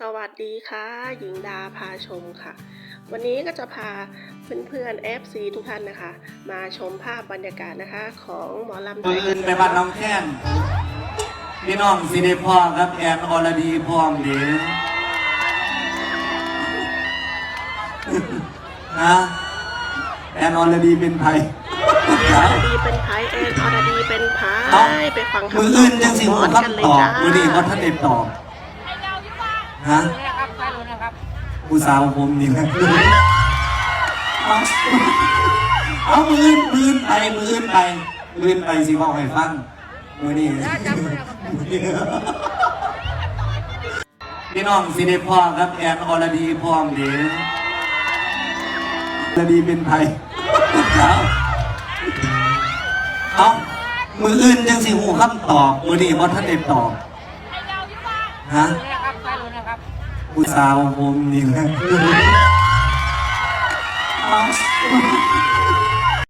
สวัสดีค่ะ หญิงดาพาชมค่ะ วันนี้ก็จะพาเพื่อนๆ FC ทุกท่านนะคะ มาชมภาพบรรยากาศนะคะ ของหมอลำมืออื่นไปบ้านน้องแค้นพี่น้องสิได้พ่อครับแอนอรดีพร้อมเดีฮะแอนอรดีเป็นไผอรดีเป็นไพเอ็นอรดีเป็นไพเอ้าไปฟังคำตมือบออื่นจังสิขหัอวงหมอกันคำเลตยอบจ้ามือนี้ว่าท่านได้ตอบ ฮะครับใช่เลยนะครับผู้สาวผมนี่นะเอาเอามืออื่นมือนไปมืออื่นไปมืออื่นไปสิบอกให้ฟังมือนี้จำเนะครับพี่น้องสิได้พ่อครับแอนอรดีพร้อมเดีอรดีเป็นไผเอาเอามืออื่นจังสิหูคำตอบมือนี้ว่าท่านได้ตอบฮะ ครับใช่เลยนะครับผู้สาวผมนี่นะเอา